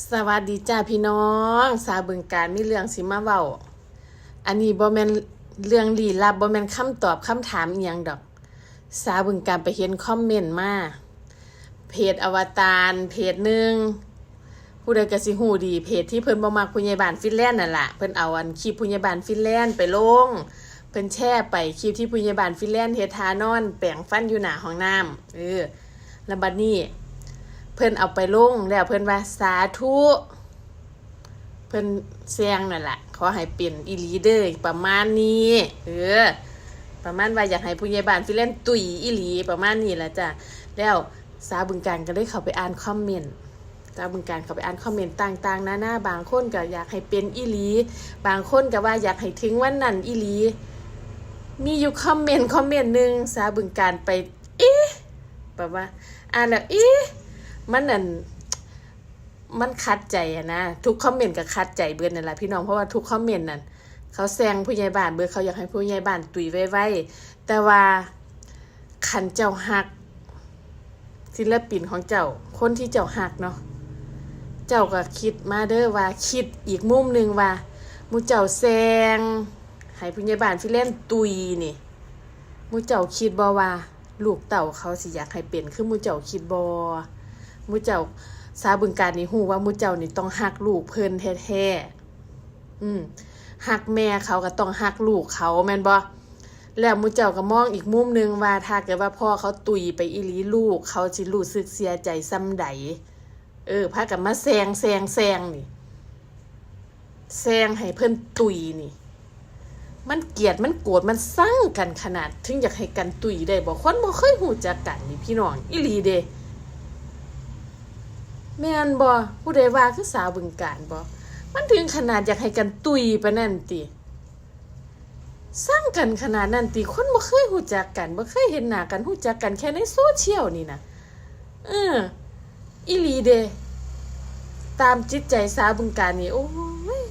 สวัสดีจ้าพี่น้อง สาบึงการมีเรื่องสิมาเว้า อันนี้บ่แม่นเรื่องลี้ลับบ่แม่นคำตอบคำถามอีหยังดอก สาบึงการไปเห็นคอมเมนต์มาเพจอวตารเพจหนึ่งผู้ใดก็สิฮู้ดีเพจที่เพิ่นบ่มักผู้ใหญ่บ้านฟินแลนด์นั่นล่ะเพิ่นเอาอันคลิปผู้ใหญ่บ้านฟินแลนด์ไปลงเพิ่นแชร์ไปคลิปที่ผู้ใหญ่บ้านฟินแลนด์เฮ็ดทานอน แปรงฟันอยู่หน้าห้องน้ำเออแล้วบัดนี้ เพิ่นเอาไปลงแล้วเพิ่นว่าสาธุเพิ่นเสียงนั่นแหละขอให้เป็นอีลีเดอร์ประมาณนี้เออประมาณว่าอยากให้ผู้ใหญ่บ้านฟิเล่นตุยอีหลีประมาณนี้แหละจ้ะแล้วสาวบึงการก็ได้เข้าไปอ่านคอมเมนต์สาวบึงการเข้าไปอ่านคอมเมนต์ต่างๆน้าหน้าบางคนก็อยากให้เป็นอีหลี บางคนก็ว่าอยากให้ถึงวันนั้นอีหลี มีอยู่คอมเมนต์คอมเมนต์หนึ่งสาวบึงการไปเอ๊ะแบบว่าอ่านแล้วเอ๊ะ มันนั่นมันคัดใจอะนะทุกคอมเมนต์ก็คัดใจเบิดนั่นแหละพี่น้องเพราะว่าทุกคอมเมนต์นั่นเขาแซงผู้ใหญ่บ้านเบิดเขาอยากให้ผู้ใหญ่บ้านตุยไว้แต่ว่าขันเจ้าหัก ศิลปินของเจ้า คนที่เจ้าหักเนาะเจ้าก็คิดมาเด้อว่าคิดอีกมุมหนึ่งว่ามูเจ้าแซงให้ผู้ใหญ่บ้านที่เล่นตุยนี่มูเจ้าคิดบ่ว่า ลูกเต่าเขาสิอยากให้เป็นคือมูเจ้าคิดบ่ มูเจ้าสาบึงการนี่ฮู้ว่ามูเจ้านี่ต้องฮักลูกเพิ่นแท้ๆอืมฮักแม่เขาก็ต้องฮักลูกเขาแม่นบ่แล้วมูเจ้าก็มองอีกมุมนึงว่าถ้าเกิดว่าพ่อเขาตุยไปอีหลีลูก เขาสิรู้สึกเสียใจซ้ำใดเออพากันมาแซงแซงแซงนี่แซงให้เพิ่นตุยนี่ มันเกลียดมันโกรธมันสั่งกันขนาด ถึงอยากให้กันตุยได้บ่คนบ่เคยฮู้จักกันนี่พี่น้องอีหลีเด้ แม่นบ่ผู้ใดว่าคือสาวบึงการบ่มันถึงขนาดอยากให้กันตุยปานนั่นติสร้างกันขนาดนั้นติคนบ่เคยรู้จักกันบ่เคยเห็นหน้ากันรู้จักกันแค่ในโซเชียลนี่นะเอออีหลีเดตามจิตใจสาวบึงการนี่โอ้ย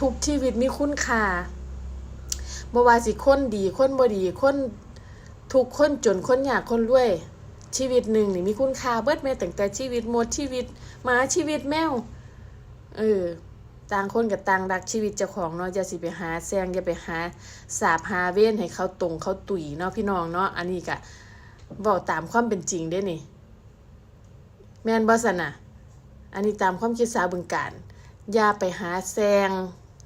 ทุกชีวิตมีคุณค่าบ่ว่าสิคนดีคนบ่ดีคนทุกคนจนคนยากคนรวย ชีวิตหนึ่งนี่มีคุณค่าเบิดแม่ตั้งแต่ชีวิตหมดชีวิตหมาชีวิตแมวเออต่างคนกับต่างรักชีวิตเจ้าของเนาะอย่าสิไปหาแซงอย่าไปหาสาบหาเว้นให้เขาตรงเขาตุ๋ยเนาะพี่น้องเนาะอันนี้ก็บอกตามความเป็นจริงได้นี่ แมนบ่สนะอันนี้ตามความคิดสาบึงการอย่าไปหาแซง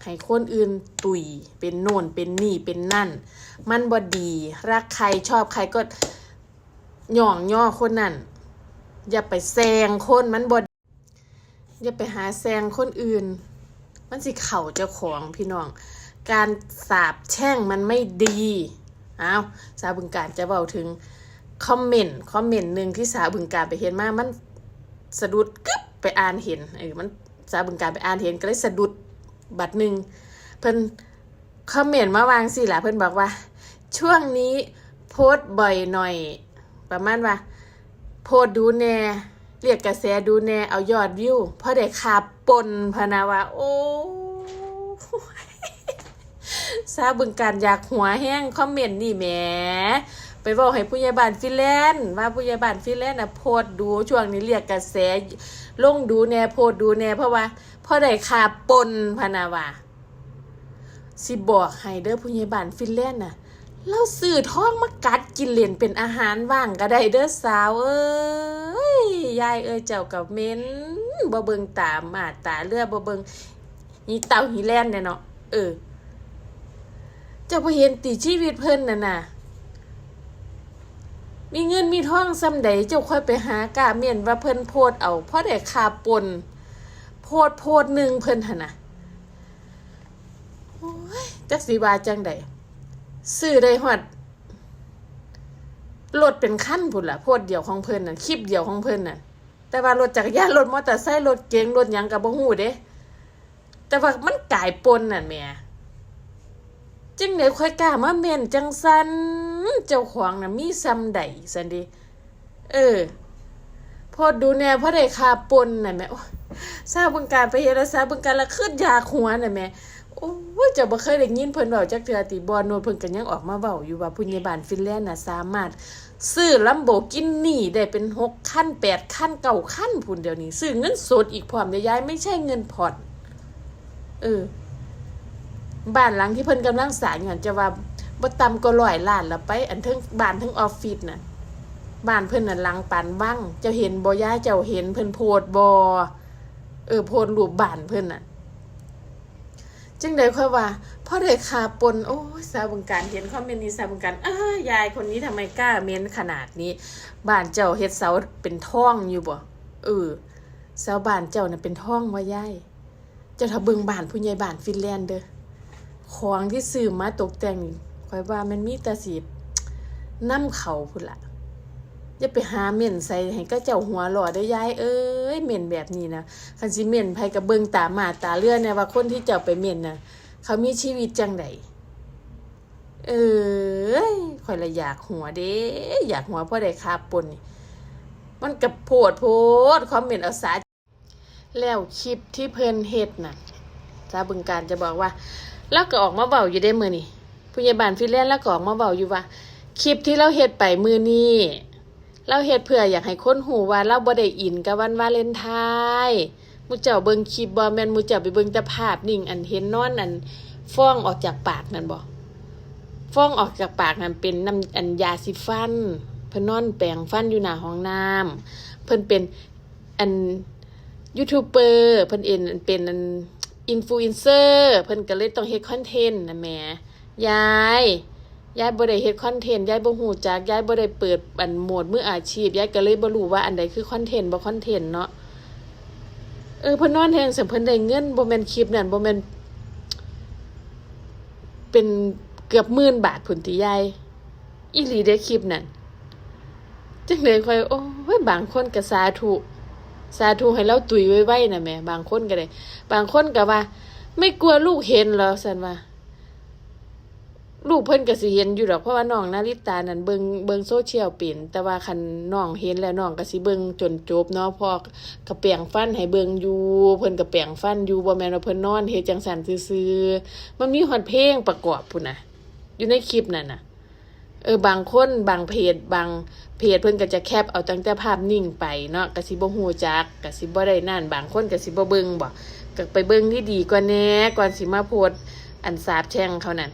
ให้คนอื่นตุยเป็นโน่นเป็นนี่เป็นนั่น มันบ่ดี รักใครชอบใครก็ หย่องย่อคนนั่นอย่าไปแซงคนมันบดอย่าไปหาแซงคนอื่น มันสิเข่าเจ้าของพี่น้อง การสาบแช่งมันไม่ดีอ้าวสาบึงการจะเบาถึงคอมเมนต์คอมเมนต์หนึ่งที่สาบึงการไปเห็นมามันสะดุดกึ๊บไปอ่านเห็นเออมันสาบึงการไปอ่านเห็นก็เลยสะดุดบัตรหนึ่งเพิ่นคอมเมนต์มาวางสิล่ะเพิ่นบอกว่า ช่วงนี้โพสต์บ่อยหน่อย ประมาณว่า โพดดูแน่เรียกกระแสดูแน่เอายอดวิวเพราะได้ขาปนพนาว่าโอ้ซาบึงการอยากหัวแห้งคอมเมนต์นี่แหมไปบอกให้ผู้ใหญ่บ้านฟินแลนด์ว่าผู้ใหญ่บ้านฟินแลนด์น่ะโพดดูช่วงนี้เรียกกระแสลงดูแน่โพดดูแน่เพราะว่าพราะได้ขาปนพนาวาสิบอกให้เด้อผู้ใหญ่บ้านฟินแลนด์น่ะ เราสื่อท้องมากัดกินเหรียญเป็นอาหารว่างก็ได้เด้อสาวเอ้ยยายเอ้ยเจ้ากับเม้นบ่เบิงตามมาตาเลือบ่เบิงหีเต่าหีแลนเนี่ยเนาะเออ เจ้าบ่เห็นติชีวิตเพิ่นน่ะน่ะมีเงินมีทองซำใดเจ้าค่อยไปหากาเมียนว่าเพิ่นโพดเอาเพราะได้คาปนโพดโพดหนึ่งเพิ่นหั่นน่ะโอ้ยจักสิว่าจังใด ซื้อได้ฮอดรถเป็นขั้นพุ่นละโพดเดียวของเพิ่นน่ะคลิปเดียวของเพิ่นน่ะ แต่ว่ารถจักรยานรถมอเตอร์ไซค์รถเก๋งรถหยังก็บ่ฮู้เด้ แต่ว่ามันกลายปนน่ะแม่จังได๋ค่อยกล้ามาเม่นจังซันเจ้าของน่ะมีซำใดซั่นดิเออพดดูแน่พราะได้ค่าปนน่ะแม่โอ้ทราบเบิ่งการไปเฮ็ดแล้วทราบเบิ่งการละขึ้นยาหัวน่ะแม่ โอ้ยเจ้าบ่เคยได้ยินเพิ่นเว้าจักเทื่อติบ่โนดเพิ่นก็ยังออกมาเว้าอยู่ว่าผู้ใหญ่บ้านฟินแลนด์น่ะสามารถ ซื้อลัมโบกินนี่ได้เป็นหกขั้นแปดขั้นเก่าขั้นพุ่นเดี๋ยวนี้ ซื้อเงินสดอีกพร้อมเดี๋ยวยายไม่ใช่เงินผ่อนเออบ้านหลังที่เพิ่นกำลังสร้างอยู่หั่นจะว่าบ่ต่ำก็ร้อยล้านละไปอันเทั้งบ้านเทั้งออฟฟิศน่ะบ้านเพิ่นน่ะหลังปานว่างเจ้าเห็นบ่ย่าเจ้าเห็นเพิ่นโพดบ่เออโพดรูปบ้านเพิ่นน่ะ จึงได้ค่อยว่าพ่อได้คาปนโอ้สาวบึงการเห็นคอมเมนต์นี้สาวบึงการอ้ายายคนนี้ทำไมกล้าเม้นขนาดนี้ บ้านเจ้าเฮ็ดเสาเป็นท่องอยู่บ่เออสาบ้านเจ้าน่ะเป็นท่องว่ายายเจ้าถ้าเบิ่งบ้านผู้ใหญ่บ้านฟินแลนด์เด้อของที่ซื้อมาตกแต่งค่อยว่ามันมีแต่สินำเขาพุ่นล่ะ อย่าไปหาเม่นใส่ให้ก็เจ้าหัวหล่อได้ยายเอ้ยเม่นแบบนี้นะคันสิเม่นไผกับเบิงตาหมาตาเลือเนี่ยว่าคนที่เจ้าไปเม่นน่ะเขามีชีวิตจังไดเอ้ยข่อยละอยากหัวเด้อยากหัวพราะได้คาปนมันกับโพดโพดคอมเมนต์เอาสาแล้วคลิปที่เพิ่นเฮ็ดน่ะซาบึงการจะบอกว่า แล้วก็ออกมาเบาอยู่ได้มือนี่ผู้ใหญ่บ้านฟินแลนด์แล้วก็ออกมาเบาอยู่ว่า คลิปที่เราเฮ็ดไปมือนี้ เราเฮ็ดเพื่ออยากให้คนหูว่าเราบ่ได้อินกับวันวาเลนไทน์มูเจ้าเบิ่งคลิปบ่แม่นมูเจ้าไปเบิ่งแต่ภาพนิ่งอันเห็นนอนอันฟ้องออกจากปากนั่นบ่ฟ้องออกจากปากนั่นเป็นน้ำอันยาสีฟัน เพิ่นนอนแปรงฟันอยู่หน้าห้องน้ำเพิ่นเป็นอันยูทูบเบอร์เพิ่นเอ็นเป็นอันอินฟลูเอนเซอร์เพิ่นก็เลยต้องเฮ็ดคอนเทนต์นะแม่ยาย ยายบ่ได้เฮ็ดคอนเทนต์ยายบ่ฮู้จักยายบ่ได้เปิดอันโหมดมืออาชีพยายก็เลยบ่รู้ว่าอันใดคือคอนเทนต์บ่คอนเทนต์เนาะเออเพิ่นนอนแฮงสัมเพิ่นได้เงินบ่แม่นคลิปนั่นบ่แม่นเป็นเกือบหมื่นบาทพุ่นติยายอีหลีได้คลิปนั่นจังเลยค่อยโอ้ยบางคนก็สาธุสาธุให้เราตุยไว้ๆน่ะแหม่บางคนก็ได้ บางคนก็ว่า ไม่กลัวลูกเห็นเหรอสันว่า ลูกเพิ่นก็สิเห็นอยู่ดอกเพราะว่าน้องนาริตานั่นเบิงเบิงโซเชียลเป็นแต่ว่าคันน้องเห็นแล้วน้องก็สิเบิงจนจบเนาะพอกระแปลงฟันให้เบิงอยู่เพิ่นกระแปลงฟันอยู่บ่แม่นว่าเพิ่นนอนเฮ็ดจังซั่นซื่อๆมันมีฮอดเพลงประกอบพุ่นน่ะ อยู่ในคลิปนั่นน่ะ เออบางคนบางเพจบางเพจเพิ่นก็จะแคปเอาตั้งแต่ภาพนิ่งไปเนาะก็สิบ่ฮู้จักก็สิบ่ได้นั่นบางคนก็สิบ่เบิงบ่ก็ไปเบิงที่ดีกว่าแหน่ก่อนสิมาโพสต์อันสาบแช่งเขานั่น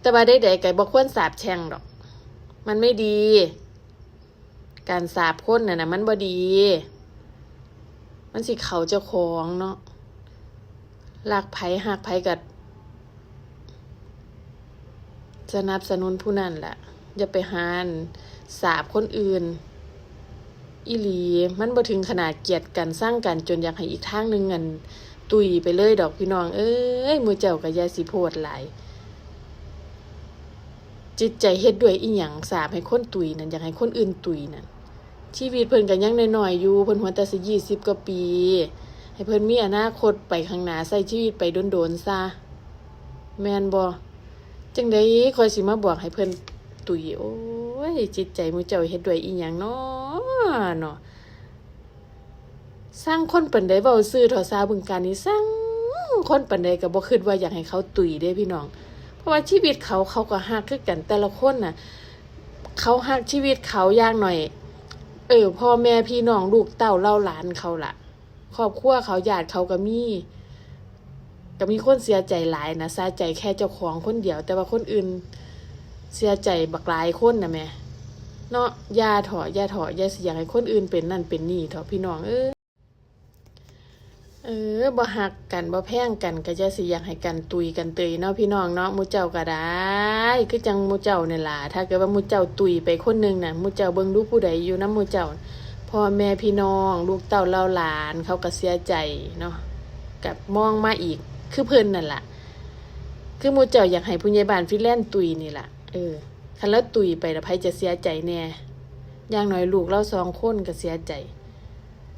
แต่ว่าได้ใดๆก็บ่ควรสาบแช่งดอก มันไม่ดี การสาบคนน่ะนะมันบ่ดี มันสิเขาเจ้าของเนาะรักไผ่หักไผ่ก็สนับสนุนผู้นั้นแหละอย่าไปหานสาบคนอื่น อีหลี มันบ่ถึงขนาดเกลียดกันสร้างกันจนอยากให้อีกทางหนึ่งเงิน ตุยไปเลยดอกพี่น้อง เอ้ยหมูเจ้ากับยาสิโพดหลาย จิตใจเฮ็ดด้วยอีหยังสาบให้คนตุยนั่นอยากให้คนอื่นตุยนั่นชีวิตเพิ่นก็ยังน้อยๆอยู่เพิ่นหัวแต่สิ20กว่าปี ให้เพิ่นมีอนาคตไปข้างหน้าใช้ชีวิตไปโดนๆซะแม่นบ่จังไดคอยสิมาบอกให้เพิ่นตุยโอ้ยจิตใจมูเจ้าเฮ็ดด้วยอีหยังเนาะเนาะสร้างคนปานใดเว้าซื่อเถอซาบึงการนี่สร้างคนปานใดก็บ่คิดว่าอยากให้เขาตุยเด้พี่น้อง เพราะว่าชีวิตเขาเขาก็ฮักคือกันแต่ละคนน่ะ เขาฮักชีวิตเขาอย่างหน่อย เออพ่อแม่พี่น้องลูกเต้าเล่าหลานเขาล่ะ ครอบครัวเขาญาติเขาก็มีก็มีคนเสียใจหลายนะเสียใจแค่เจ้าของคนเดียว แต่ว่าคนอื่นเสียใจบักหลายคนนะแม่เนาะยาถอยาถอย่าสิอยากให้คนอื่นเป็นนั่นเป็นนี่เถอะพี่น้องเออ ออบ่หักกันบ่แพงกันก็จะสิอยากให้กันตุยกันเตยเนาะพี่น้องเนาะมูเจ้าก็ได้คือจังมูเจ้าเนี่ยล่ะถ้าเกิดว่ามูเจ้าตุยไปคนหนึงน่ะมูเจ้าเบิ่งดูผู้ใดอยู่นำหมูเจ้าพ่อแม่พี่น้อง ลูกเต้าเล่าหลานเขาก็เสียใจเนาะกับมองมาอีกคือเพิ่นนั่นล่ะ คือมูเจ้าอยากให้ผู้ใหญ่บ้านฟิแลนด์ตุยนี่ล่ะเออคันแล้วตุยไปแล้วไผจะเสียใจแน่อย่างน้อยลูกเราสองคนก็เสียใจ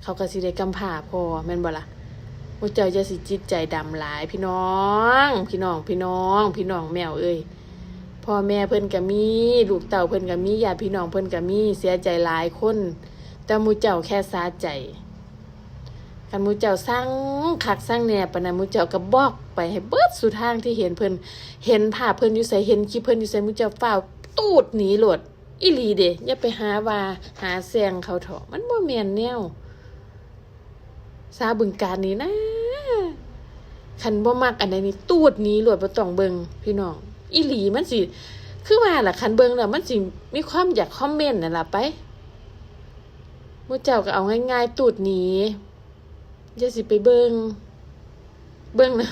เขาก็สิได้กำพร้าพอแม่นบ่ล่ะ หมูเจ้าจะสิจิตใจดำหลาย พี่น้อง พี่น้อง พี่น้อง พี่น้องแมวเอ้ยพ่อแม่เพิ่นก็มีลูกเต่าเพิ่นก็มีญาติพี่น้องเพิ่นก็มีเสียใจหลายคน แต่มูเจ้าแค่สาใจคันมูเจ้าสร้างคักสร้างแหนปนนั้นหมูเจ้าก็บอกไปให้เบิดสุดทางที่เห็นเพิ่นเห็นภาพเพิ่นอยู่ใส่เห็นคลิปเพิ่นอยู่ใส่มูเจ้าฟ้าตูดหนีโลดอีหลีเด้อย่าไปหาว่าหาแซงเขาเถอะมันบ่แม่นแนวซาบึงการนี้นะ คันบ่มักอันใดนี่ตูดหนี้โลดบ่ต้องเบิ่งพี่น้อง อีหลีมันสิ คือว่าล่ะคันเบิ่งแล้วมันสิมีความอยากคอมเมนต์นั่นล่ะไปมู่เจ้าก็เอาง่ายๆตูดหนี้อย่าสิไปเบิ่งเบิ่งนะ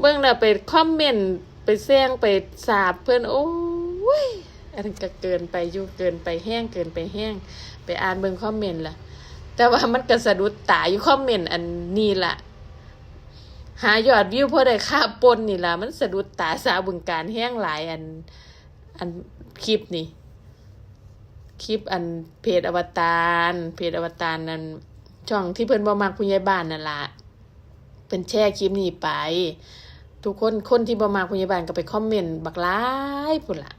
เบิ่งแล้วไปคอมเมนต์ไปแซงไปสาบเพิ่อนโอ้ยอันนั้นก็เกินไปอยู่เกินไปแห้งเกินไปแห้ง ไปอ่านเบิ่งคอมเมนต์ล่ะ แต่ว่ามันก็สะดุดตาอยู่คอมเมนต์อันนี้ล่ะ หายอดวิวพอได้ค่าปนนี่ล่ะมันสะดุดตาสาวบึงการแห้งหลายอัน อันคลิปนี่ คลิปอันเพจอวตารเพจอวตารนั่นช่องที่เพิ่นบ่มักผู้ใหญ่บ้านนั่นละเป็นแชร์คลิปนี้ไป ทุกคนคนที่บ่มักผู้ใหญ่บ้านก็ไปคอมเมนต์บักหลายพุ่นละ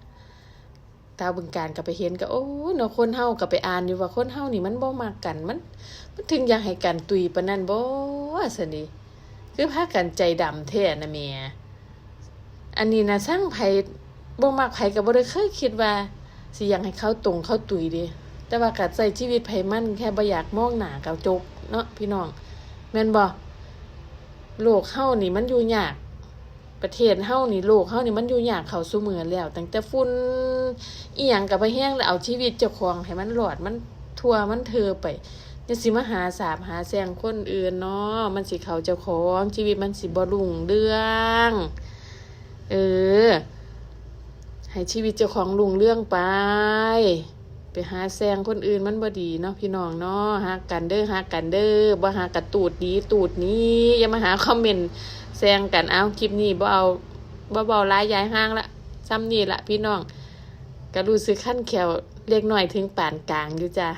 ตาบึงการก็ไปเห็นก็โอ้เนาะคนเฮาก็ไปอ่านอยู่ว่าคนเฮานี่มันบ่มักกันมัน มันถึงอยากให้กันตุยปานนั้นบ่ซั่นนี่ คือพากันใจดำแท้นะแม่อันนี้นะสร้างไผบ่มักไผก็บ่ได้เคยคิดว่าสิอยากให้เขาตรงเขาตุยเด้แต่ว่าก็ใช้ชีวิตไผมันแค่บ่อยากมองหน้ากับจบเนาะพี่น้อง แม่นบ่โลกเฮานี่มันอยู่ยากประเทศเฮานี่โลกเฮานี่มันอยู่ยากเข้าสู่มือแล้วตั้งแต่ฝุ่นอีหยังก็บ่แห้งแล้วเอาชีวิตเจ้าของให้มันรอดมันทั่วมันเธอไป อย่สิมาหาสาบหาแซงคนอื่นเนาะมันสิเขาเจ้าของชีวิตมันสิบรุ่งเรื่องเออ ให้ชีวิตเจ้าของรุ่งเรื่องไป ไปหาแซงคนอื่นมันบ่ดีเนาะพี่น้องเนาะหากันเด้อหากันเด้อบ่หากระตูดดีตูดนี้อย่ามาหาคอมเมนต์แซงกันเอาคลิปนี้บ่เอาบ่เบาหลายยายห้างละซ้ำนี่ละพี่น้องก็รู้สึกขั้นแขวเล็กหน้อยถึงปานกลางอยู่จ้ะ